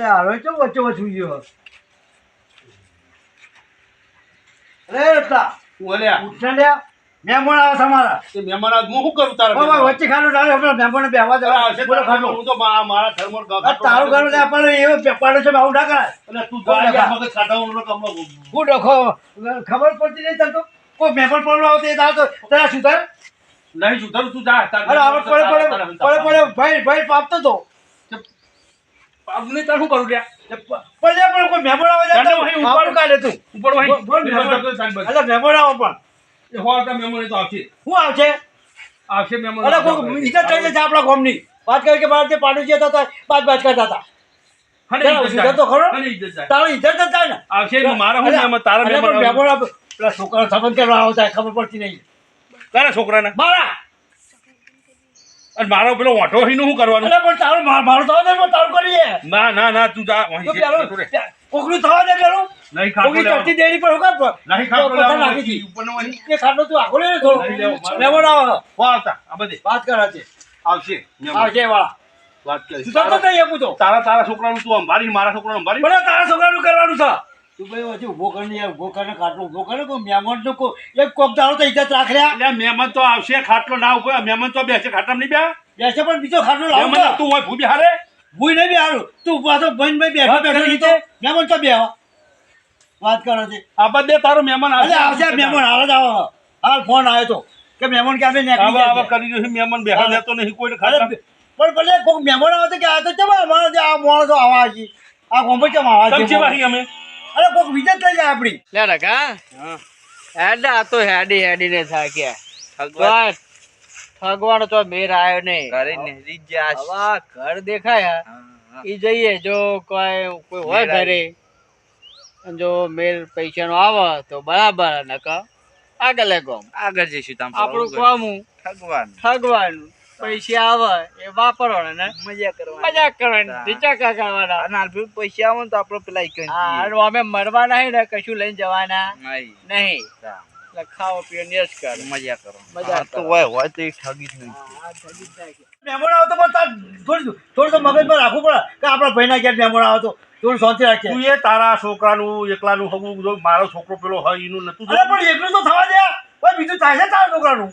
અરે હારો ચો વચ્ચે વચ્ચું ગયો? અરે રત્તા બોલ્યા ઉઠને મહેમાન આવે તમારા તે મહેમાન આવે હું શું કરું તારા બાબા વચ્ચે ખાનું ડાળે આપણે મહેમાનને બેહવા દેવા આવશે બોલો ખાનું હું તો મારા થર્મોર ગા- તારું ઘર લે પણ એવો પેપાડો છે આવું ના કરાય અને તું બોલ આ મગજ નતો હમણાં. હું ડખો. ખબર પડતી નહીં તને તો? કોઈ મહેમાન પડવા આવતો એ તો તારા થાય નહીં સુધર તું જા અરે આપણે પડે પડે પડે પડે ભાઈ ભાઈ પાપતો તો. પાપને તાર શું કરું લ્યા? લે પણ કોઈ મહેમાન આવે તો આપણું કાઢે તું ઉપર વહી. બોલ, બોલ, એ મહેમાન. બંધ કર, બંધ કર. અરે મહેમાન આવો પણ. એ સો ટકા મહેમાન તો આવશે. શું આવશે? આવશે મહેમાન અરે કોઈ ઇજ્જત થઈ જશે આપણા ગામની. વાત કરી કે મારા તે પાડું છે તો પાંચ પાંચ કરતા હતા. તો હું પણ છોકરા સંબંધ કેવા આવતા હોય, ખબર પડતી નહીં. તારા છોકરાને? મારા? અને મારો પેલો ઓટો શું કરવાનું? મારો પણ પણ કરીએ ના ના ના તું જા. કોકરું થવા દે પેલું? નહીં ખાટલો લેવાનો. ચડતી દેરી પર હોકા? પર નહીં ખાટલો લેવાનો. નાખી દી. ઉપરનો એ ખાટલો તું આગળ લે ને થોડો લેવો. મહેમાન હો આવતા આ બધે. વાત કરે છે આવશે. આવશે વાળા. વાત કરીશ. તું તો નહીં આપું તો. તારા તારા છોકરાનું તું અંબાડી મારા છોકરાનું અંબાડી ભલે તારા છોકરાનું કરવાનું છે. તું ભાઈ વચ્ચે ઊભો કરીને યાર ઊભો કરીને ખાટલો ઊભો કરે કોઈ મહેમાન તો કોઈ એક કોક દાડો તો ઇજ્જત રાખ. રહ્યા એટલે મહેમાન તો આવશે ખાટલો ના ઉપર મહેમાન તો બેસે ખાટલામાં નહીં બે બેસે પણ બીજો ખાટલો લાવો તું હોય ભૂબી હારે. ભૂઈ નહીં બેહાડું. તું પાછો ભાઈ ભાઈ બેઠો બેઠો નીચે. મહેમાન તો બેહો. વાત કરો છે. આ બધે તારો મહેમાન અરે આવશે. મહેમાન હાલ જ આવો. હાલ ફોન આવ્યો તો. કે મહેમાન કે આપણે નીકળી આવા. કરી રહ્યો છે મહેમાન બેહા હા. દેતો નહીં કોઈને અરે પણ ભલે કોઈક મહેમાન આવે કે આ તો ચમ અમારા જે આ માણસો આવા છે. આ ગોંબે ચમ આવા છે? વાહી અમે? અરે કોઈક વિજય થઈ જાય આપણી. લે રકા હેડ આ તો હેડી હેડી ને થાક્યા તો ઠગવાનો તો મેર આવ્યો હવે આ ઘર દેખાયા. એ જઈએ જો કોઈ કોઈ હોય ઘરે. જો મેર પૈસાનો આવે તો બરાબર નકા આગળ ગોમ આગળ જઈશું તમે આપણું કોમું ભગવાન ઠગવાનું. પૈસા આવે એ વાપરવાના ને? મજા કરવાની. મજા કરવાની ટીચકા કરવાના? અને હાલ પૈસા આવે તો આપણે પેલા હા અમે મરવાના હે ને કશું લઈને જવાના નહીં. નહીં. એટલે પીઓ નેસ કર. મજા કરો. મજા તો હોય હોય તો એ ઠગી જ નહીં. મહેમાન આવે પણ તાર થોડું થોડું મગજમાં રાખવું પડે કે આપણા ભાઈના ઘેર મહેમાન આવતો. શાંતિ તું એ તારા છોકરાનું એકલાનું જો મારો છોકરો પેલો હોય એનું નતું અરે પણ એકલું તો થવા દે. બીજું થાય છે તારા છોકરાનું?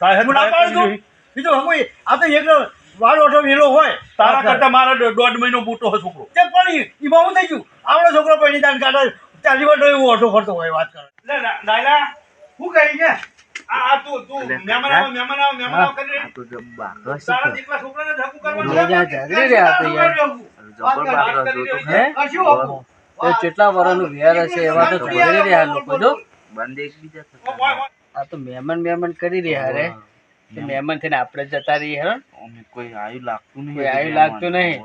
થાય હું ના પાડું છું. બીજું હમું આ તો એકલો વાળો વેલો હોય. તારા કરતા મારા દોઢ મહિનો મોટો હોય છોકરો. તે પણ એમાં હું થઈ ગયું. આપણો છોકરો પૈણી દાન કાઢે. ચાલી વર્ષ એવું ઓટો ફરતો હોય વાત કરો. ના- શું કરી છે આ આ તું તું મહેમાન આવો મહેમાન આવો મહેમાન આવો કરી તો દીકરા છોકરાને ઝઘડી રહ્યા યાર. જબર હે? કેટલા વર્ષનું હશે એવા તો ઝઘડી રહ્યા લોકો જો? બંધ એકબીજા થતા ઓય, ઓય. આ તો મહેમાન મહેમાન કરી રહ્યા રે મહેમાન થઈને આપણે જતા રહીએ હે? અમે કોઈ આયુ લાગતું નહીં કોઈ આયુ લાગતું નહીં.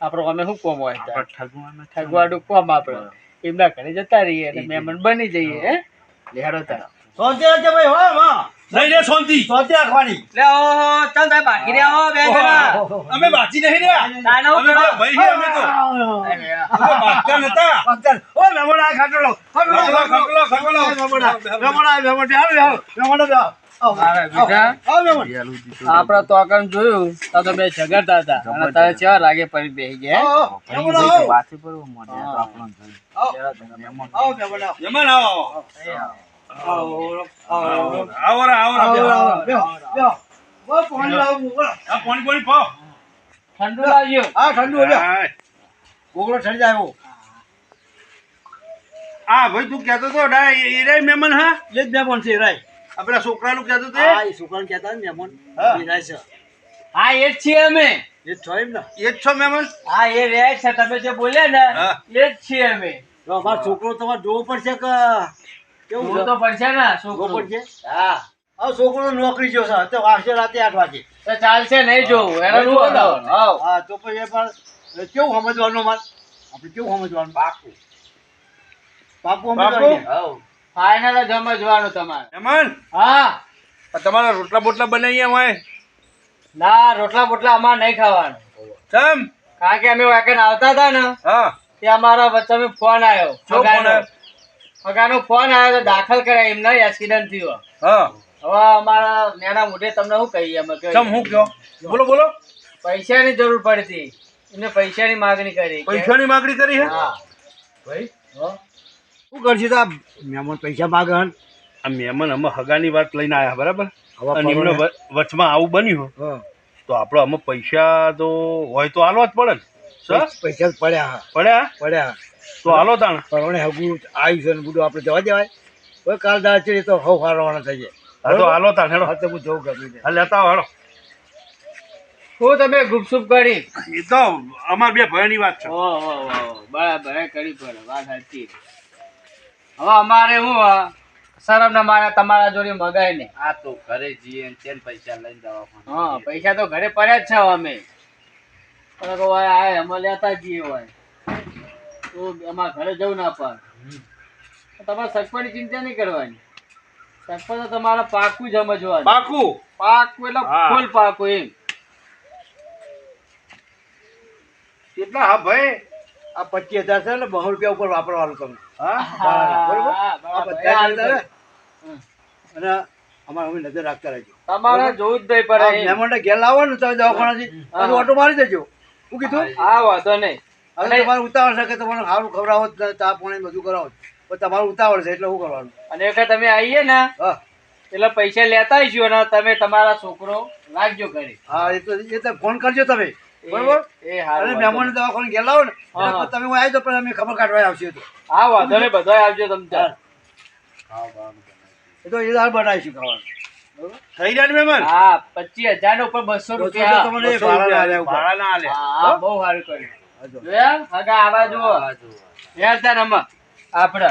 આપણો અમે શું કોમ હોય? ઠગવાના. ઠગવાડું કોમ આપણે? એમના ઘરે જતા રહીએ અને મહેમાન બની જઈએ હે. લેહાડો તાર. શાંતિ રાખજે ભાઈ હો માં નહીં રે શાંતિ. શાંતિ રાખવાની. લે ઓહો ચાલ તા બાકી રે ઓ બે જણા. અમે બાકી નહીં રહ્યા. તાનો અમે તો ભાઈ હે અમે તો. અમે બાકતા નતા. બાકતા ઓ રમણા ખાટલો લો. ખાટલો રમણા રમણા રમણા. મહેમાન આ, આપડે તો આગળ જોયું તો તો બે ઝઘડતા હતા. અને તારે ચેવા લાગે પડી બે ગયા ઠંડુ લાગ્યું. હા, ઠંડુ. ગોગળો ઠરી જાય આ ભાઈ તું કેતો તો ડાય એ એ રે મહેમાન હા? એ જ મહેમાન છે, રાય. આ પેલા છોકરાનું કહેતો તે? હા, એ છોકરાનું કહેતા ને મહેમાન. હા. છે. હા એ જ છીએ અમે. એ જ છો એમ ને. એ જ છો મહેમાન? હા એ રે છે તમે જે બોલ્યા ને એ જ છીએ અમે. તો અમારો છોકરો તમારે જોવો પડશે કે કેવું? તો પડશે ને છોકરો. પડશે? હા. આ છોકરો નોકરી જો છે તો વાગશે રાતે આઠ વાગે. તો ચાલશે નહીં જોવું. એનો નું બતાવવાનું? હા તો પછી એ પણ કેવું સમજવાનું મારે આપણે કેવું સમજવાનું? પાકું પાકું અમે સમજવાનું? હાવ. ફાઇનલ જ સમજવાનું તમારે. મહેમાન હા. તમારા રોટલા બોટલા બનાવીએ અમે. ના રોટલા બોટલા અમારે નહીં ખાવાનું. કેમ કારણ કે અમે વેકેન્ડ આવતા હતા ને હા. તે અમારા વચ્ચે ફોન આવ્યો. શું ફોન આવ્યો? ફોન આવ્યો તો દાખલ કરાય એમને એક્સિડન્ટ થયો. હા. હવે અમારા નાના મોઢે તમને શું કહીએ અમે કેમ હું કયો? બોલો બોલો. પૈસાની જરૂર પડતી. એમને પૈસાની માગણી કરી. પૈસાની માગણી કરી હે? હા. ભાઈ શું કરશે તા મહેમાન પૈસા માગે હન. આ મહેમાન અમે હગાની વાત લઈને આવ્યા બરાબર? હવે અને એમને વચમાં આવું બન્યું. તો આપણો અમે પૈસા તો હોય તો હાલવા જ પડે ને. પૈસા પડ્યા પડ્યા? પડ્યા. તો હાલો તાણ. પરણે હગું આવ્યું છે ને બધું આપણે જવા દેવાય. કોઈ કાલ દાળ તો હવ હારવાના થઈ જાય. હા તો હાલો તાણ હેડો. હા તો હું જવું ગમી હા લેતા હેડો. શું તમે ગુપસુપ કરી? એ તો અમાર બે ભાઈની વાત છે. બરાબર કરી પડે વાત સાચી. હવે અમારે હું શરમ ના મારે તમારા જોડે મગાય ને. આ તો ઘરે જઈએ ને તેન પૈસા લઈને જવા હા પૈસા તો ઘરે પડ્યા જ છે અમે. પણ તો આ અમે લેતા જઈએ હોય. તો અમારા ઘરે જવું ના પણ તમારે સરપંચની ચિંતા નહીં કરવાની. સરપંચ તો તમારે પાકું જ સમજવાનું. પાકું? પાકું એટલે હા. ફૂલ પાકું એમ. કેટલા? હા ભાઈ આ પચીસ હજાર છે ને બહુ રૂપિયા ઉપર વાપરવાનું તમે. અને અમારે અમે નજર રાખતા રહેજો. તમારે જોવું જ નહીં પડે. મહેમાનને ઘેર લાવો ને તમે દવાખાનાથી. ઓટો મારી દેજો. હું કીધું? હા વાંધો નહીં. હવે તમારે ઉતાવળ છે કે તમારે સારું ખવડાવો ને પાણી બધું કરાવો પણ તમારું ઉતાવળ છે એટલે શું કરવાનું? અને એક તમે આવીએ ને એટલે પૈસા લેતા આવીશું અને તમે તમારા છોકરો રાખજો ઘરે. હા એ તો એ તો ફોન કરજો તમે. બરોબર? એ હારું મહેમાન દવાખાને ઘેર લાવો ને એટલે તમે હું આવી તો પણ અમે ખબર કાઢવા આવશે તો. હા વાંધો નહીં બધા આવજો તમ તાર. એ તો એ દાળ બનાવીશું ખાવાનું. થઈ જાય મહેમાન? હા પચીસ હજાર ઉપર બસો રૂપિયા. તમને ભાડા ના આલે હા બહુ સારું કર્યું. જોયા? હગા આવા જુઓ. યાર તાર અમે આપડે.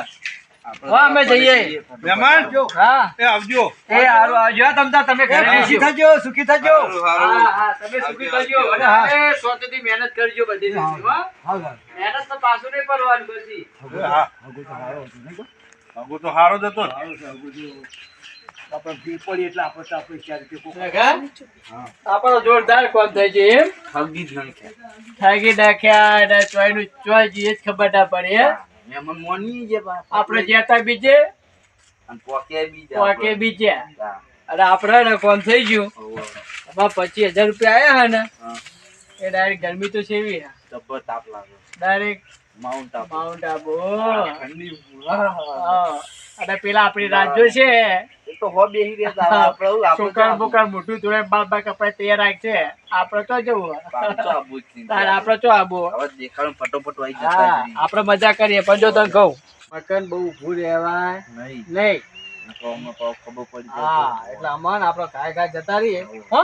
હા અમે જઈએ. મહેમાન હા. એ આવજો. એ હારું આવજો. હા તમે ઘરે સુખી થજો સુખી થજો. હા હા તમે સુખી કરજો અને હવે શાંતિથી મહેનત કરજો બધી હા. રીતે, હો? હા હા. મહેનત તો પાછું નહીં પડવાની બધી હા. હગું તો સારો હતો, નહીં તો? હગો તો હારો જ હતો ને. સારો છે, હગું તો. આપણે ભી એટલે આપણે તો આપણે ચાર રૂપિયા કોક- હા. આપણો જોરદાર કોમ થાય છે એમ? ઠગી જ નાખ્યા. થાકી નાખ્યા અને ચોયનું ચોય જ ખબર ના પડે હે? મહેમાન મોની જે આપણે જેતા બીજે અને પોકે બીજા પોકે બીજે અરે આપણે ને કોમ થઈ ગયું. એમાં પચીસ હજાર રૂપિયા આયા હે ને? એ ડાયરેક્ટ ગરમી તો સેવી જબ્બર તાપ લાગે. Direct mount Abu mount Abu. અને પેલા આપણી રાજ્યો છે એ તો હો બેહી રહેતા હતા. આપણે છોકરા બોકરા મોટું જોડે બાપ બાપ કપડા તૈયાર રાખશે આપણે તો જવું. આબુ. આપણે ચો આબુ. હવે દેખાડું ફટોફટ આવી જતા. આપણે મજા કરીએ. પણ જો તને કહું. મકન બહુ ઊભું રહેવાય નહીં. નહીં. ખબર પડી હા. એટલે અમાન આપણો કાય કાય જતા રહીએ. હો.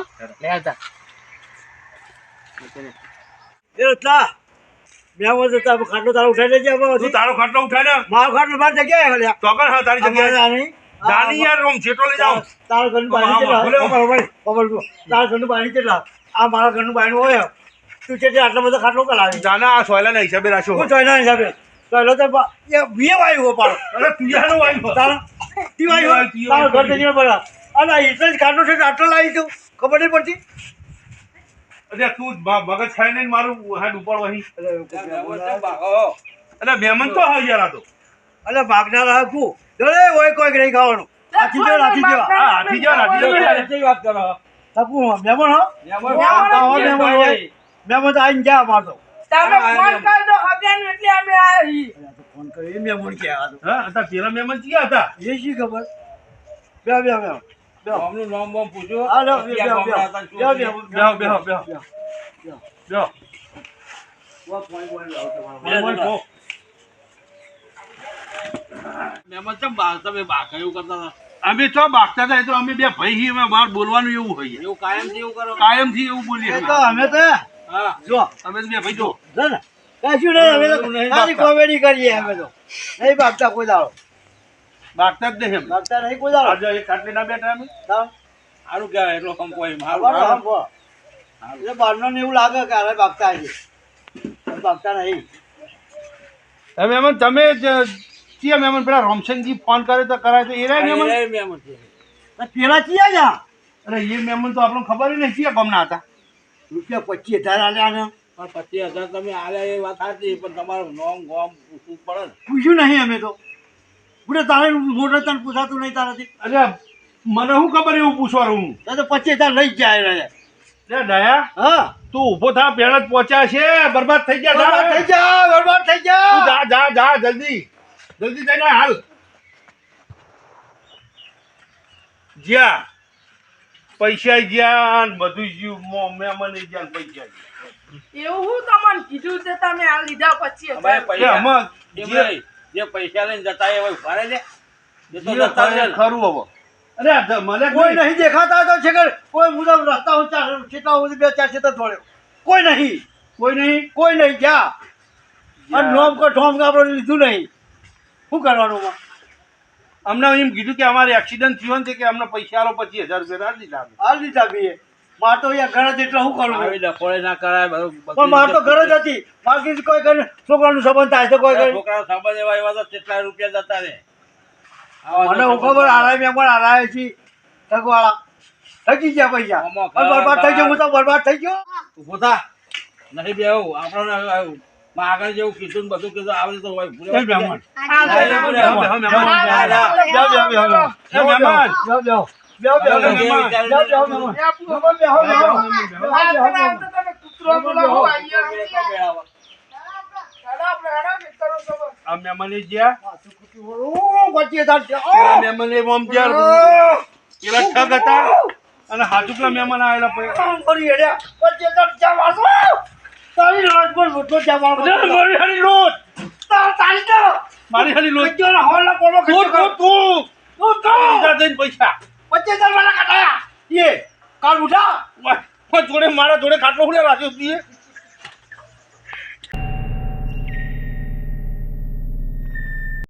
લેતા મહેમાન તો તારો ખાટલો તારો ઉઠાઈ લેજે હવે તું તારો ખાટલો ઉઠાય ને મારો ખાટલો મારી જગ્યાએ હા તારી જગ્યાએ. નહીં. જાની યાર રોમ છેટો લઈ જાઓ. તારા ઘરનું બાયણું કેટલા? ભલે. તારા ઘરનું કેટલા? આ મારા ઘરનું બાયણું હોય. તું છે આટલો બધો ખાટલો કલાવી જાના આ સોયલાના હિસાબે રાખ્યો હું ચોયના હિસાબે. ચોયલો તો એ વીએ વાયુ હો પાડો. અરે વાગ્યો તારા તી વાયુ તારો ઘર અને એટલે જ ખાટલો છે આટલો લાવી તું ખબર નહીં પડતી? અરે તું મગજ ખાઈ નહીં મારું હાથ ઉપાડ વહી અરે મહેમાન તો હા યાર આ તો. અલે ભાગનાર રાખું જોડે ઓય કોઈ નહીં ખાવાનું. હાથી જેવા હાથી જેવા હા હાથી જાઓ હાથી જાઓ વાત કરો? તપુ મહેમાન હો? મહેમાન હો મહેમાન હોય. મહેમાન તો આવીને ગયા મારતો તમે ફોન કરી દો હગાનું એટલે અમે આવી ફોન કર્યો. એ મહેમાન કે આ હા હતા પેલા મહેમાન ક્યાં હતા? એ શી ખબર? બે બે બે. ગામનું નામ બામ પૂછો. હા લો બે બે બે બે બેહો બેહો બેહો બેહો મહેમાન કહો. અમે તો બાગતા હતા તો અમે બે ભાઈ છીએ અમે બહાર બોલવાનું એવું હોય એવું કાયમથી એવું કરો? કાયમથી એવું બોલીએ તો અમે. તો હા. જો. તમે બે ભાઈ જો. ને. કશું નહીં અમે તો. કોમેડી કરીએ અમે તો. નહીં બાગતા કોઈ દાડો. બાગતા જ નહીં એમ. નહીં કોઈ દાડો. આજે એક ખાટલે ના બેઠા અમે. સારું કહેવાય એટલો કંપો એમ. બરાબર. એટલે બહારનો ને એવું લાગે કે અરે ભાગતા આજે પણ ભાગતા નહીં. તમે મહેમાન તમે જ ચિયા મેમન પેલા રોમસનજી ફોન કરે તો કરાય તો એ રહ્યા એ તો પેલા ચિયા જા અરે એ મેમન તો આપણને ખબર નહીં ચિયા ગમના હતા. રૂપિયા પચીસ હજાર આલ્યા ને. પચીસ હજાર તમે આલ્યા એ વાત સાચી પણ તમારું નોમ ગોમ પૂછવું પડે પૂછ્યું નહીં અમે તો. તારે મોટો તને પૂછાતું નહીં તારાથી. અરે મને શું ખબર એવું પૂછવાનું? હું તો પછી હજાર લઈ જાય રહ્યા લે દયા હા. તું ઊભો થા પેલા જ પહોંચ્યા છે બરબાદ થઈ ગયા બરબાદ થઈ જા. બરબાદ થઈ તું જા જા જા જા જલ્દી. જલ્દી જઈને હાલ. જ્યાં પૈસા ગયા ને બધું જ્યું મો- મહેમાન ગયા પૈસા ગયા. એવું હું તમને કીધું તે તમે આ લીધા પછી અમારે જે- પૈસા લઈને જતા એ હોય ઊભા લે. તો જે જતા રહે ખરું હવે. અરે મને કોઈ નહીં દેખાતા તો છે કે કોઈ મુદમ રસ્તા હું ચાર કેટલા સુધી બે ચાર દોડ્યો કોઈ નહીં. કોઈ નહીં? કોઈ નહીં જા. અને નોમ કો ઠોમ કા આપણે લીધું નહીં. શું કરવાનું અમને એમ કીધું કે અમારે એક્સિડન્ટ થયો ને કે અમને પૈસા આલો પચીસ હજાર રૂપિયા આ દીધા. હાલ દીધા બી માર તો અહીંયા ઘર જ એટલે શું કરું આવી ડફોડે ના કરાય પણ માર તો ઘર જ હતી માર કીધું કોઈ ઘર છોકરાનું સંબંધ થાય તો કોઈ ઘર છોકરાઓ સાંભળે એવા એવા તો કેટલા રૂપિયા જતા રહે મને હું ખબર હારાય મેં પણ હારાય છે ઠગવાળા ઠગી ગયા પૈસા બરબાદ થઈ ગયો હું તો બરબાદ થઈ ગયો ઊભો થા નહીં બેહું આપણને આગળ જેવું કીધું બધું કીધું આવે તો હોય મહેમાન. મહેમાન. અને હાજુકના મહેમાન આવેલા. તારી લોટ પર વાળો. અરે, મારી હારી લોટ. તાર- તારી મારી હારી લોટ. ખર્ચો ને કોલો ખર્ચો તું તું તું. તું તો. પૈસા. પચીસ હજાર વાળા કાઢાયા એ, કાઢ ઉઠા. જોડે મારા જોડે ખાટલો ખુલે રાખ્યો